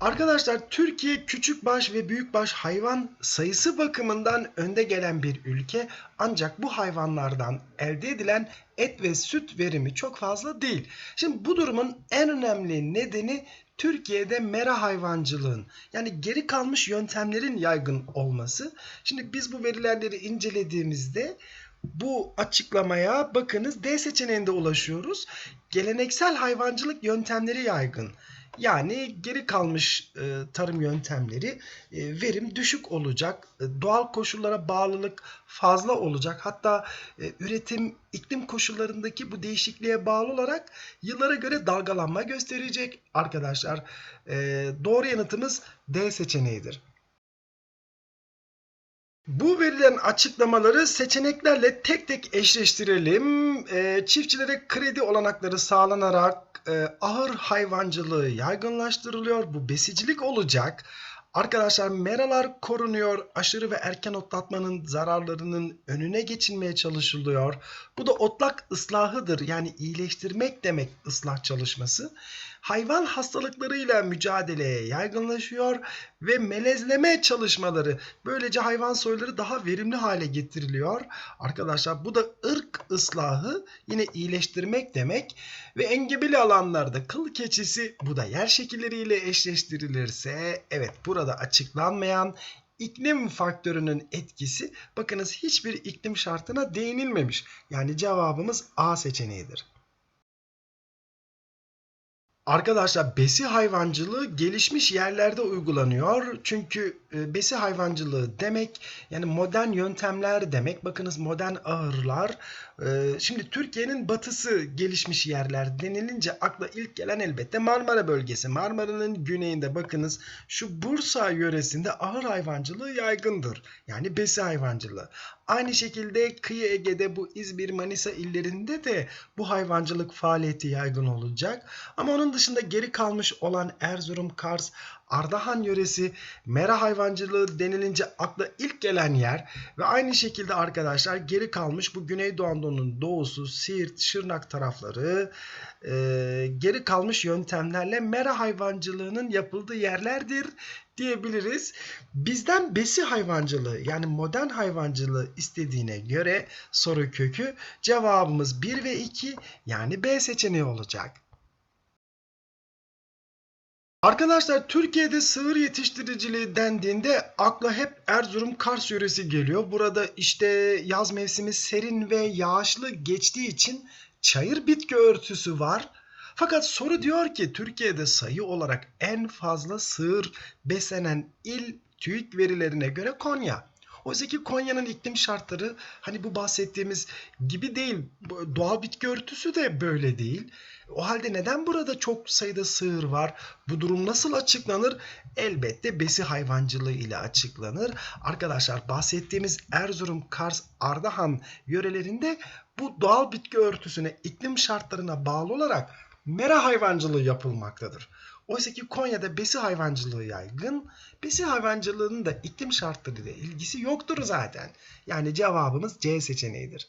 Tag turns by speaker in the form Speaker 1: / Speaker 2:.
Speaker 1: Arkadaşlar Türkiye küçükbaş ve büyükbaş hayvan sayısı bakımından önde gelen bir ülke ancak bu hayvanlardan elde edilen et ve süt verimi çok fazla değil. Şimdi bu durumun en önemli nedeni Türkiye'de mera hayvancılığın yani geri kalmış yöntemlerin yaygın olması. Şimdi biz bu verilerleri incelediğimizde bu açıklamaya bakınız D seçeneğinde ulaşıyoruz. Geleneksel hayvancılık yöntemleri yaygın. Yani geri kalmış e, tarım yöntemleri e, verim düşük olacak. E, doğal koşullara bağlılık fazla olacak. Hatta e, üretim iklim koşullarındaki bu değişikliğe bağlı olarak yıllara göre dalgalanma gösterecek arkadaşlar. E, doğru yanıtımız D seçeneğidir. Bu verilen açıklamaları seçeneklerle tek tek eşleştirelim. Ee, çiftçilere kredi olanakları sağlanarak e, ahır hayvancılığı yaygınlaştırılıyor. Bu besicilik olacak. Arkadaşlar meralar korunuyor. Aşırı ve erken otlatmanın zararlarının önüne geçilmeye çalışılıyor. Bu da otlak ıslahıdır. Yani iyileştirmek demek ıslah çalışması. Hayvan hastalıklarıyla mücadeleye yaygınlaşıyor ve melezleme çalışmaları böylece hayvan soyları daha verimli hale getiriliyor. Arkadaşlar bu da ırk ıslahı yine iyileştirmek demek ve engebeli alanlarda kıl keçisi bu da yer şekilleriyle eşleştirilirse evet burada açıklanmayan iklim faktörünün etkisi bakınız hiçbir iklim şartına değinilmemiş. Yani cevabımız A seçeneğidir. Arkadaşlar besi hayvancılığı gelişmiş yerlerde uygulanıyor. Çünkü e, besi hayvancılığı demek yani modern yöntemler demek. Bakınız modern ahırlar. E, Şimdi Türkiye'nin batısı gelişmiş yerler denilince akla ilk gelen elbette Marmara bölgesi. Marmara'nın güneyinde bakınız şu Bursa yöresinde ahır hayvancılığı yaygındır. Yani besi hayvancılığı. Aynı şekilde kıyı Ege'de bu İzmir, Manisa illerinde de bu hayvancılık faaliyeti yaygın olacak. Ama onun dışında geri kalmış olan Erzurum, Kars, Ardahan yöresi mera hayvancılığı denilince akla ilk gelen yer ve aynı şekilde arkadaşlar geri kalmış bu Güneydoğu Anadolu'nun doğusu, Siirt, Şırnak tarafları e, geri kalmış yöntemlerle mera hayvancılığının yapıldığı yerlerdir diyebiliriz. Bizden besi hayvancılığı yani modern hayvancılığı istediğine göre soru kökü cevabımız 1 ve 2 yani B seçeneği olacak. Arkadaşlar Türkiye'de sığır yetiştiriciliği dendiğinde akla hep Erzurum Kars yöresi geliyor. Burada işte yaz mevsimi serin ve yağışlı geçtiği için çayır bitki örtüsü var. Fakat soru diyor ki Türkiye'de sayı olarak en fazla sığır beslenen il TÜİK verilerine göre Konya. Oysa ki Konya'nın iklim şartları hani bu bahsettiğimiz gibi değil. Doğal bitki örtüsü de böyle değil. O halde neden burada çok sayıda sığır var? Bu durum nasıl açıklanır? Elbette besi hayvancılığı ile açıklanır. Arkadaşlar bahsettiğimiz Erzurum, Kars, Ardahan yörelerinde bu doğal bitki örtüsüne, iklim şartlarına bağlı olarak mera hayvancılığı yapılmaktadır. Oysa ki Konya'da besi hayvancılığı yaygın. Besi hayvancılığının da iklim şartlarıyla ilgisi yoktur zaten. Yani cevabımız C seçeneğidir.